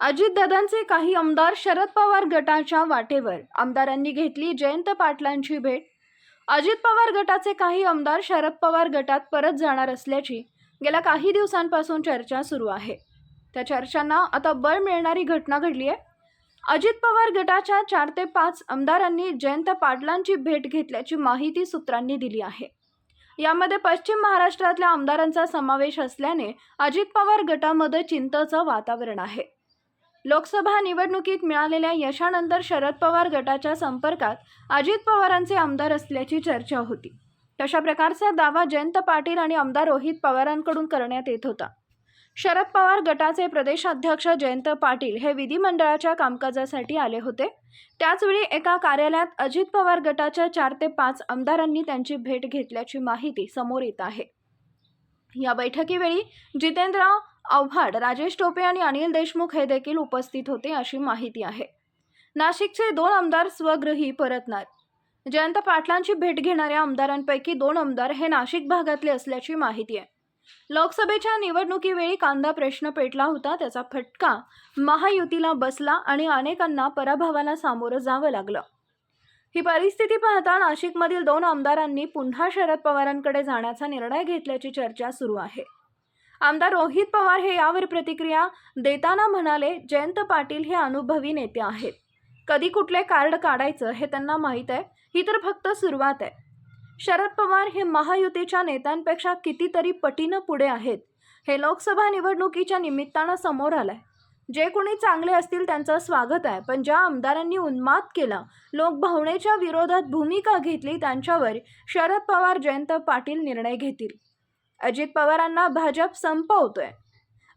अजितदादांचे काही आमदार शरद पवार गटाच्या वाटेवर. आमदारांनी घेतली जयंत पाटलांची भेट. अजित पवार गटाचे काही आमदार शरद पवार गटात परत जाणार असल्याची गेल्या काही दिवसांपासून चर्चा सुरू आहे. त्या चर्चांना आता बळ मिळणारी घटना घडली आहे अजित पवार गटाच्या चार ते पाच आमदारांनी जयंत पाटलांची भेट घेतल्याची माहिती सूत्रांनी दिली आहे. यामध्ये पश्चिम महाराष्ट्रातल्या आमदारांचा समावेश असल्याने अजित पवार गटामध्ये चिंतेचं वातावरण आहे. लोकसभा निवडणुकीत मिळालेल्या यशानंतर शरद पवार गटाच्या संपर्कात अजित पवारांचे आमदार असल्याची चर्चा होती. तशा प्रकारचा दावा जयंत पाटील आणि आमदार रोहित पवारांकडून करण्यात येत होता. शरद पवार गटाचे प्रदेशाध्यक्ष जयंत पाटील हे विधिमंडळाच्या कामकाजासाठी आले होते. त्याचवेळी एका कार्यालयात अजित पवार गटाच्या चार ते पाच आमदारांनी त्यांची भेट घेतल्याची माहिती समोर येत आहे. या बैठकीवेळी जितेंद्र आव्हाड राजेश टोपे आणि अनिल देशमुख हे देखील उपस्थित होते अशी माहिती आहे. नाशिकचे दोन आमदार स्वगृही परतणार. जयंत पाटलांची भेट घेणाऱ्या आमदारांपैकी दोन आमदार हे नाशिक भागातले असल्याची माहिती आहे. लोकसभेच्या निवडणुकीवेळी कांदा प्रश्न पेटला होता त्याचा फटका महायुतीला बसला आणि अनेकांना पराभवाला सामोरं जावं लागलं. ही परिस्थिती पाहता नाशिकमधील दोन आमदारांनी पुन्हा शरद पवारांकडे जाण्याचा निर्णय घेतल्याची चर्चा सुरू आहे. आमदार रोहित पवार हे यावर प्रतिक्रिया देताना म्हणाले जयंत पाटील हे अनुभवी नेते आहेत. कधी कुठले कार्ड काढायचं हे त्यांना माहीत आहे ही तर फक्त सुरुवात आहे. शरद पवार हे महायुतीच्या नेत्यांपेक्षा कितीतरी पटीनं पुढे आहेत. हे लोकसभा निवडणुकीच्या निमित्तानं समोर आलंय. जे कोणी चांगले असतील त्यांचं स्वागत आहे पण ज्या आमदारांनी उन्माद केला लोक भावनेच्या विरोधात भूमिका घेतली त्यांच्यावर शरद पवार जयंत पाटील निर्णय घेतील. अजित पवारांना भाजप संपवतोय.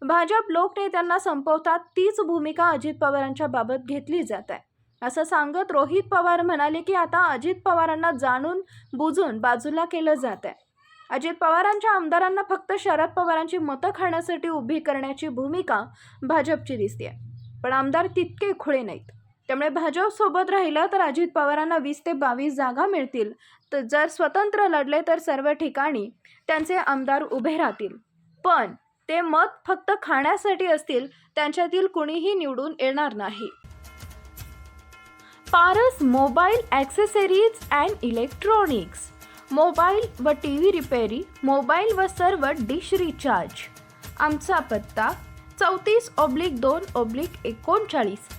भाजप लोकनेत्यांना संपवतात तीच भूमिका अजित पवारांच्या बाबत घेतली जात आहे असं सांगत रोहित पवार म्हणाले की आता अजित पवारांना जाणून बुजून बाजूला केलं जात आहे अजित पवारांच्या आमदारांना फक्त शरद पवारांची मतं खाण्यासाठी उभी करण्याची भूमिका भाजपची दिसते पण आमदार तितके खुळे नाहीत. त्यामुळे भाजपसोबत राहिलं तर अजित पवारांना वीस ते बावीस जागा मिळतील. तर जर स्वतंत्र लढले तर सर्व ठिकाणी त्यांचे आमदार उभे राहतील. पण ते मत फक्त खाण्यासाठी असतील त्यांच्यातील कुणीही निवडून येणार नाही. Paras mobile accessories and electronics. Mobile व टी व्ही रिपेरी मोबाईल व सर्व डिश रिचार्ज. आमचा पत्ता चौतीस ऑब्लिक दोन ऑब्लिक एकोणचाळीस.